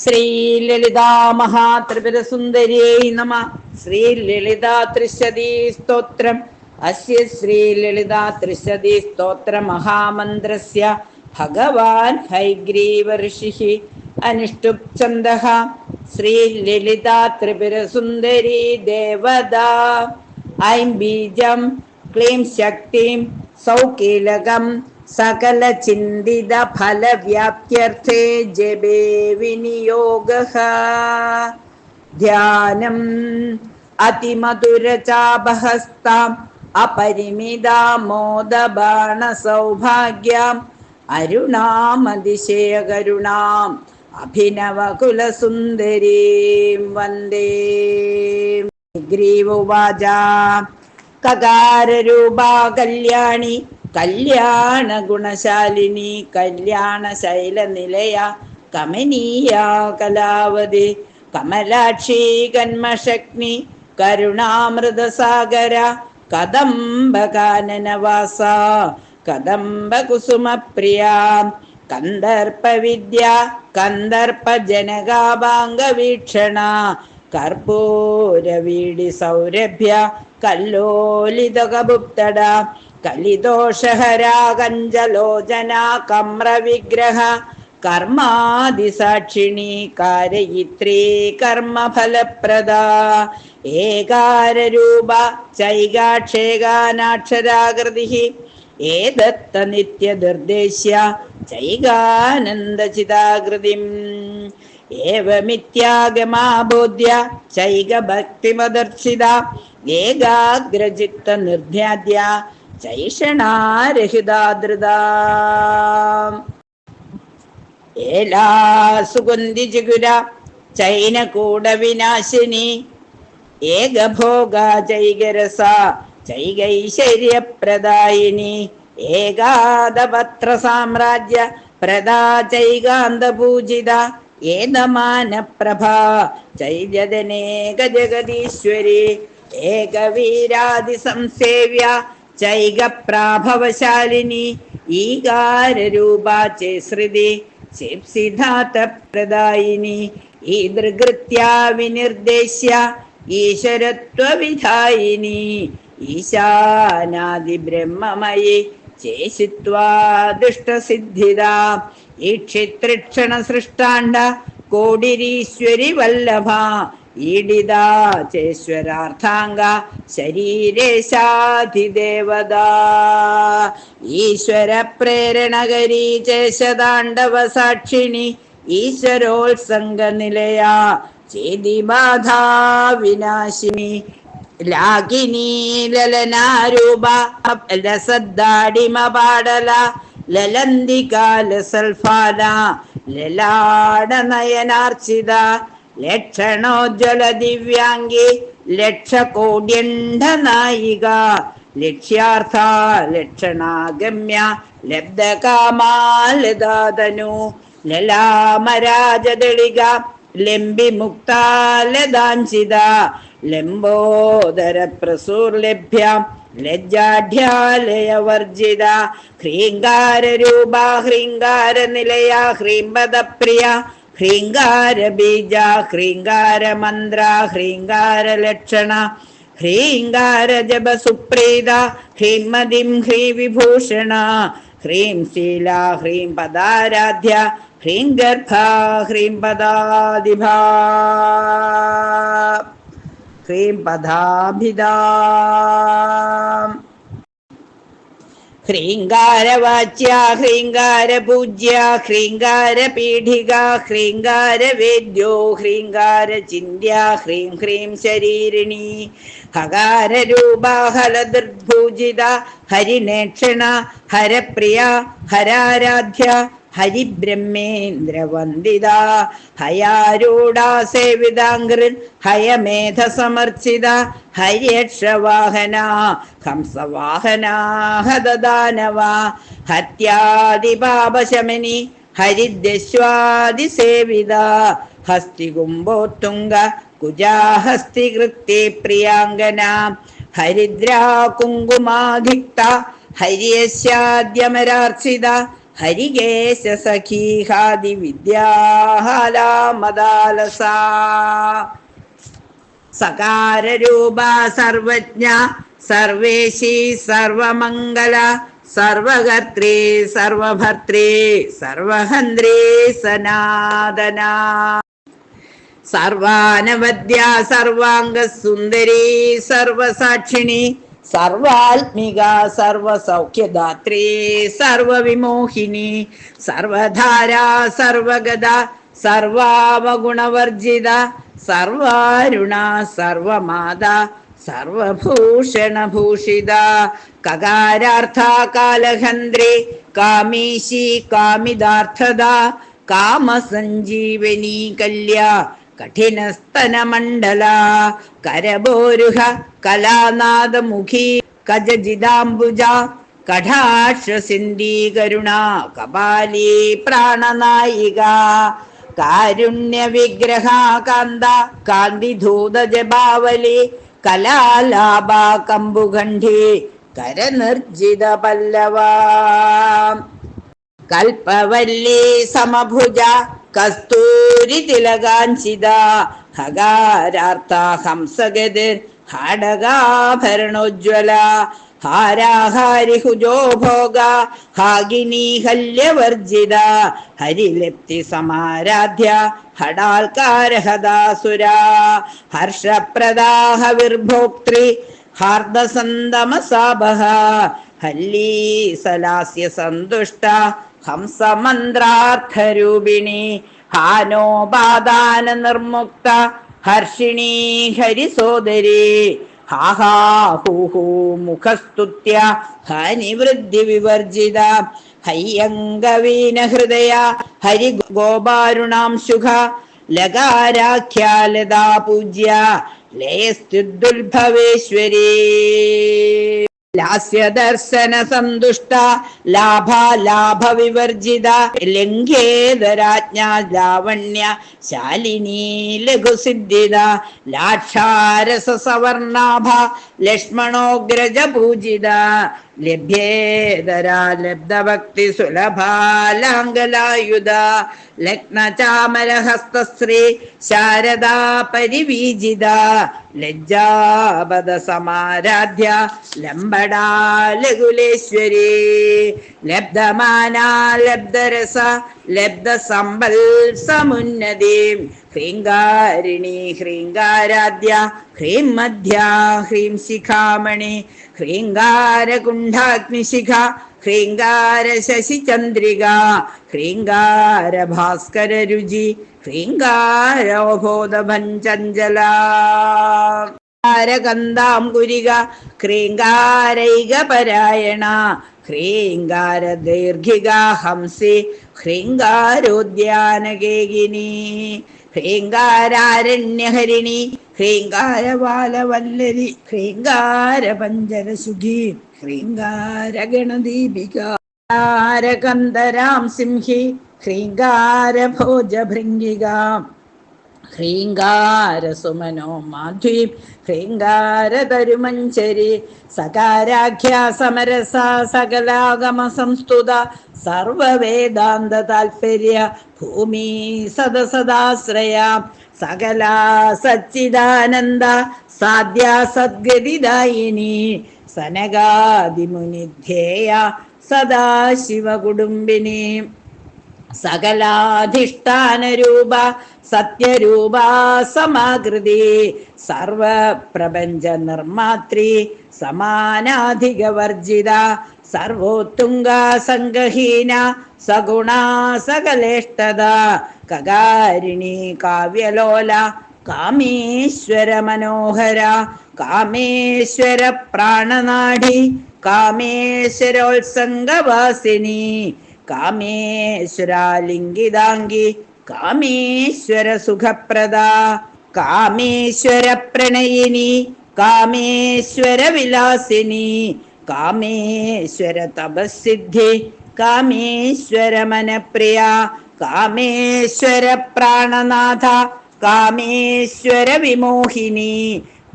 ശ്രീലളിതാ മഹാത്രിപുരസുന്ദര്यै നമ. ശ്രീലളിതാ ത്രിശതീ സ്തോത്രം. അസ്യ ശ്രീലളിതാ ത്രിശതീ സ്തോത്ര മഹാമന്ത്രസ്യ. ഭഗവാൻ ഹൈഗ്രീവ ഋഷി അനുഷ്ടുപ് ഛന്ദഃ. ശ്രീലളിതാ ത്രിപുരസുന്ദരീ ദേവത. ഐം ബീജം ക്ലീം ശക്തിം സൗകീലകം ഫലവ്യാപ്ത്യർത്ഥേ ജപേ വിനിയോഗ. ധ്യാനം അതിമധുരചാപഹസ്താം അപരിമിതാമോദബാണ സൗഭാഗ്യാം അരുണാമതിശയകരുണാം അഭിനവകുലസുന്ദരീം വന്ദേ. ഗ്രീവുവാച കകാരരൂപാ കല്യാണി ഗുണശാലിനി കല്യാണ ശൈലനിലയ കമനീയ കലാവതി കമലാക്ഷി കന്മശഗ്നി കരുണാമൃതസാഗര കദംബകാനനവാസ കദംബകുസുമപ്രിയ കന്ദർപ്പവിദ്യ കന്ദർപ്പജനകാഭാംഗവീക്ഷണ കർപ്പൂരവീടി സൗരഭ്യ കല്ലോലിതകബുപ്തട കലിദോഷഹരാകഞ്ചലോചന കമ്രവിഗ്രഹ കർമാതിസാക്ഷിണി കാരയിത്രീ കർമ്മഫലപ്രദ ഏകാരൂപ ചൈകാക്ഷേകാനാക്ഷരാകൃതി. ഏതത്ത നിത്യനിർദ്ദേശ്യ ചൈകാനന്ദചിതാകൃതിം. ഏവമിത്യാഗമാബോധ്യ ചൈകഭക്തിമദർശിത. ഏകാഗ്രചിത്ത നിർധ്യാദ്യ ചൈഷണാരഹിതാദൃത ഏലാ സുഗന്ധി കൂട ചൈനകൂടവിനാശിനി ഏകഭോഗ ചൈകരസ ചൈകൈശ്വര്യപ്രദായിനി. ഏകാദപത്ര സാമ്രാജ്യ പ്രദാ ചൈകാന്തപൂജിത ഏതമാനപ്രഭ ചൈജതനേക ജഗദീശ്വരി. ഏകവീരാതി സംസേവ്യ ചൈകപ്രാഭവശാലിനി ഈകാരൂപാ ചേശ്രുതി ഈ ഈദൃകൃത്യാ വിനിർദ്ദേശ്യ ഈശ്വരത്വവിധായിനി ഈശാനാദി ബ്രഹ്മമയി ചേശിത്വാ ദുഷ്ടസിദ്ധിത ഈക്ഷിത്രിക്ഷണ സൃഷ്ടാണ്ട കോടിരീശ്വരി വല്ലഭ ഈഡിത ചേശ്വരാർത്ഥാംഗ ശരീരേശാധിദേവത ഈശ്വര പ്രേരണകരീ ചേശതാണ്ഡവ സാക്ഷിണി. ഈശ്വരോത്സംഗ നിലയ ചേതിബാധാ വിനാശിനി. ലാകിനി ലലനാരൂപ ലസദ്ദാടിമ പാടല. ലലാട സൽഫാന ലലാട നയനാർച്ചിത ലക്ഷണോജ്വല ദിവ്യാംഗി ലക്ഷകോട്യണ്ഡ നായിക ലക്ഷ്യാർത്ഥ ലക്ഷണാഗമ്യ ലബ്ധകാമാലദാതനു ലലാമരാജദളിക ലംബി മുക്താലദാഞ്ചിത ലംബോദര പ്രസൂർലഭ്യ ലജ്ജാഢ്യാലയവർജിത ഹ്രീങ്കാരൂപ ഹ്രീങ്കാര നിലയ ഹ്രീംപദപ്രിയ ഹ്രീങ്കാര ബീജ ഹ്രീങ്കാര മന്ത്ര ഹ്രീങ്കാര ലക്ഷണ ഹ്രീങ്കാര ജപ സുപ്രീത ഹ്രീമതിം ഹ്രീ വിഭൂഷണ ഹ്രീം ശീല ഹ്രീം പദാരാധ്യ ഹ്രീം ഗർഭ ഹ്രീം പദാധിഭ ഹ്രീം പദാഭിദാ. ഹ്രീങ്കാരവാച്യ ഹ്രീങ്കാരപൂജ്യ ഹ്രീങ്കാരപീഠിക ഹ്രീങ്കാരവേദ്യോ ഹ്രീങ്കാരചിന്യ ഹ്രീം ഹ്രീം ശരീരിണി ഹകാരൂപാഹലദുർഭൂജിത ഹരിനേക്ഷണ ഹരപ്രിയ ഹരാരാധ്യ ഹരിബ്രഹ്മേന്ദ്രവന്ദിത ഹയാരൂഢാ സേവിതാംഗൃൻ ഹയമേധസമർച്ചിത ഹര്യക്ഷവാഹന ഹംസവാഹന ഹദദാനവ ഹത്യാദിപാപശമനി ഹരിദ്യശ്വാദിസേവിത ഹസ്തികുംഭോത്തുംഗ കുജാഹസ്തികൃത്യേ പ്രിയാംഗന ഹരിദ്രാ കുങ്കുമാധിക്ത ഹര്യസ്യാദ്യമരാർച്ചിത ഹരികേശ സഖീഹാദി വിദ്യാഹാലാമദാലസ സകാരരൂപ സർവജ്ഞ സർവേശി സർവമംഗല സർവകർത്രേ സർവഭർത്രേ സർവഹന്ത്രേ സനാതന. സർവാനവദ്യ സർവാംഗ സുന്ദരി സർവസാക്ഷിണി സർവാത്മിക സർവസൗഖ്യദാത്രീ സർവവിമോഹിനി സർവധാര സർവഗത സർവാവഗുണവർജിത സർവാരുണ സർവമാത സർവഭൂഷണഭൂഷിത കകാരാർത്ഥ കാലഹന്ത്രി കാമീശി കാമിതാർത്ഥദ കാമസഞ്ജീവനി കല്യ കഠിനസ്തനമണ്ഡല കരബോരുഹ കലാനാദമുഖി കജജിതാംബുജ കടാക്ഷസിന്ധി കരുണ കപാലി പ്രാണനായിക കാരുണ്യ വിഗ്രഹ കാന്ത കാന്തിധൂത ജപാവലി കലാലാഭ കമ്പുഖണ്ഠി കരനിർജിത പല്ലവ കൽപ്പവല്ലി സമഭുജ കസ്തൂരി തിലകാഞ്ചിത ഹകാരാർത്ഥ ഹംസഗതിർ ഹാടകാഭരണോജ്വല ഹാരാഹാരിഹുജോ ഭോഗ ഹാഗിനി ഹല്യവർജിത ഹരിലപ്തി സമാരാധ്യ ഹടാൽക്കാരഹദാസുര ഹർഷപ്രദാഹ വിർഭോക്തൃ ഹാർദസന്തമസാബഹ ഹല്ലീ സലാസ്യ സന്തുഷ്ട ഹംസമന്ത്രാർത്ഥരൂപിണി ഹാനോപാദാന നിർമുക്ത ഹർഷിണി ഹരിസോദരി. ഹാഹാ മുഖസ്തുത്യ ഹനിവൃദ്ധി വിവർജിത. ഹയ്യംഗവീന ഹൃദയ ഹരി ഗോപാരുണാം ശുഖ ലകാരാഖ്യാലതാ പൂജ്യ ലയസ്തുദ്ഭവേശ്വരീ ലാസ്യദർശന സന്തുഷ്ട ലാഭ ലാഭ വിവർജിത ലംഘേതരാജ്ഞ ലാവണ്യ ശാലിനി ലഘുസിദ്ധിത ലാക്ഷാരസ സവർണാഭ ലക്ഷ്മണോഗ്രജ പൂജിത ലഭ്യേതരാ ലബ്ധഭക്തി സുലഭാലാംഗലായുധ ലഗ്നചാമരഹസ്തശ്രീ ശാരദാ പരിവീജിത ലജ്ജാപദ സമാരാധ്യ ലംബടാ ലഘുലേശ്വരി ലബ്ധമാനാ ലബ്ധരസ ലബ്ധ സമുന്നതീം ഹ്രീങ്കാരിണി ഹ്രീങ്കാരാദ്യ ഹ്രീം മധ്യ ഹ്രീം ശിഖാമണി ഹ്രീങ്കാരകുണ്ഠാഗ്നിശിഖ ഹ്രീങ്കാര ശശിചന്ദ്രിക ഹ്രീങ്കാര ഭാസ്കര രുചി ഹ്രീങ്കാരോബോധഭഞ്ചഞ്ചല ാരകന്താംകുരിക ഹ്രീങ്കാരൈക പരായണ ഹ്രീങ്കാര ദൈർഘിക ഹംസി ഹ്രീങ്കാരോദ്യാനകേകിനി ഹ്രീങ്കാരാരണ്യഹരിണി ഹ്രീങ്കാരവാലവല്ലരി ഹ്രീങ്കാര പഞ്ചരസുഖി ഹ്രീങ്കാര ഗണദീപിക ഹ്രീങ്കാരകന്ദരാം സിംഹി ഹ്രീങ്കാര ഭോജഭൃംഗികാം ഹ്രീങ്കാരസുമനോ മാധ്വീം ഹ്രീങ്കാരതരുമഞ്ചരി സകാരാഖ്യ സമരസ സകലാഗമ സംസ്തുത സർവവേദാന്ത താൽപര്യ ഭൂമി സദസദാശ്രയ സകല സച്ചിദാനന്ദ സാധ്യ സദ്ഗതിദായിനി സനകാദിമുനിധ്യേയ സദാശിവകുടുംബിനി സകലാധിഷ്ഠാനരൂപ സത്യരൂപ സമാകൃതി സർവപ്രപഞ്ച നിർമാത്രി സമാനാധികവർജിത സർവോത്തുംഗ സംഗഹീന സഗുണ സകലേഷ്ടത കകാരിണി കാവ്യലോല കാമേശ്വര മനോഹര കാമേശ്വര പ്രാണനാടി കാമേശ്വരോത്സംഗവാസിനി കാമേശ്വരാലിംഗിതാംഗി കാമേശ്വര സുഖപ്രദ കാമേശ്വര പ്രണയിനി കാമേശ്വര വിലാസിനി കാമേശ്വര തപസിദ്ധി കാമേശ്വര മനപ്രിയ കാമേശ്വര പ്രാണനാഥ കാമേശ്വര വിമോഹിനി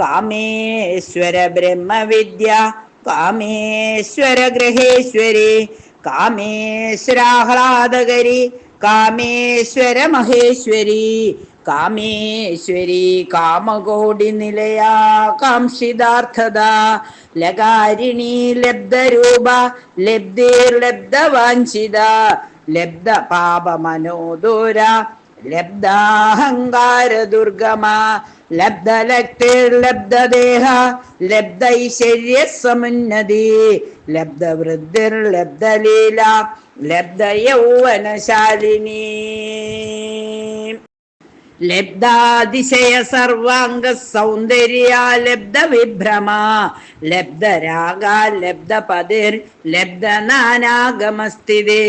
കാമേശ്വര ബ്രഹ്മവിദ്യ കാമേശ്വര ഗ്രഹേശ്വരി കാമേശ്വരാഹ്ലാദകരി കാമേശ്വര മഹേശ്വരി കാമേശ്വരി കാമകോടി നിലയാ കാംക്ഷിതാർത്ഥത ലകാരിണി ലബ്ധരൂപ ലബ്ധിർലബ്ധവാഞ്ചിത ലബ്ധ പാപമനോദൂര ലബ്ധാഹങ്കാര ദുർഗമ ലബ്ധലക്തിർലബ്ധദേഹ സമുന്നതി ലബ്ധവൃദ്ധിർലബ്ധലീല ലബ്ധയൗവനശാലിനി ലബ്ധാതിശയ സർവാംഗ സൗന്ദര്യ ലബ്ധ വിഭ്രമ ലബ്ധരാഗ ലബ്ധ പതിർ ലബ്ധ നാനാഗമസ്ഥിതി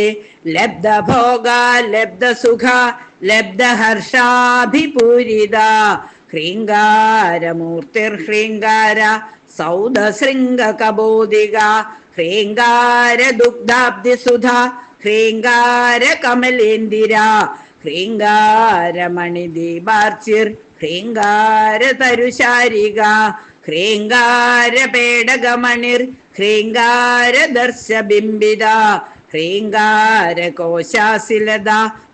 ലബ്ധ ഭോഗ ലബ്ധ സുഖ ലബ്ധ ഹർഷാഭിപൂരിത ഹ്രീങ്കാരമൂർത്തിർ ഹ്രീങ്കാര സൗധ ശൃംഗ കബോധിക ഹ്രീങ്കാര ദുഗ്ധാബ്ദി സുധ ഹ്രീങ്കാര കമലേന്ദിര ഹ്രീങ്കാരമണി ദീപാർച്ചിർ ഹ്രീങ്കാര തരുശാരിക ഹ്രീങ്കാര പേടകമണിർ ഹ്രീങ്കാര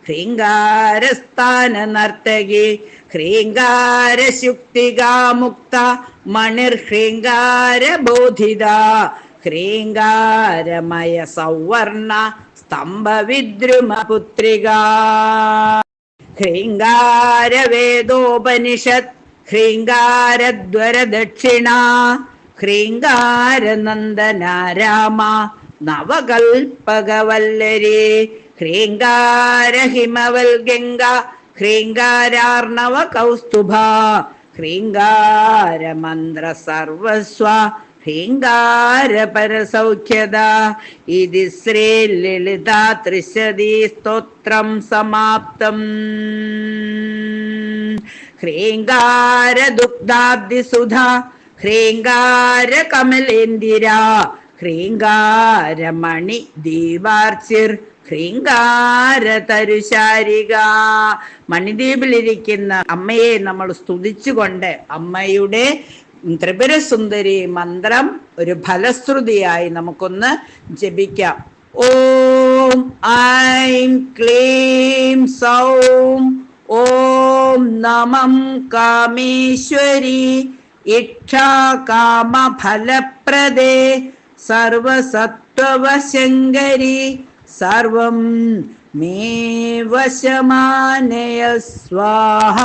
ഹ്രീങ്കാരസ്ഥാന നർത്തകി ഹ്രീങ്കാര ശുക്തികാമുക്ത മണിർ ഹ്രീങ്കാര ബോധിത ഹ്രീങ്കാരമയ സൗവർണ സ്തംഭവിദ്രുമപുത്രിക ഹ്രീങ്കാരവേദോപനിഷത് ഹ്രീങ്കാരദ്വര ദക്ഷിണ ഹ്രീങ്കാരനന്ദന രാമ നവകൽപകവല്ലരി. ഹ്രീങ്കാര ഹിമവൽ ഗംഗ ഹ്രീങ്കാരാർണവ കൗസ്തുഭ ഹ്രീങ്കാര മന്ത്ര സർവസ്വ ഹ്രീങ്കാര പരസൗഖ്യത ഇതി ശ്രീ ലളിത ത്രിശതി സ്തോത്രം സമാപ്തം. ഹ്രീങ്കാര ദുഗ്ധാബ്ദി സുധ ഹ്രീങ്കാര കമലേന്ദിര ഹ്രീങ്കാരമണി ദീപാർച്ചിർ ഹ്രീങ്കാര തരുശാരിക മണിദ്വീപിലിരിക്കുന്ന അമ്മയെ നമ്മൾ സ്തുതിച്ചുകൊണ്ട് അമ്മയുടെ ത്രിപുരസുന്ദരി മന്ത്രം ഒരു ഫലശ്രുതിയായി നമുക്കൊന്ന് ജപിക്കാം. ഓം ഐം ക്ലീം സൗം. ഓം നമം കാമേശ്വരി. ഇക്ഷാ കാമ ഫലപ്രദേ സർവസത്വശങ്കരി സർവം മേ വശമാനയ സ്വാഹ.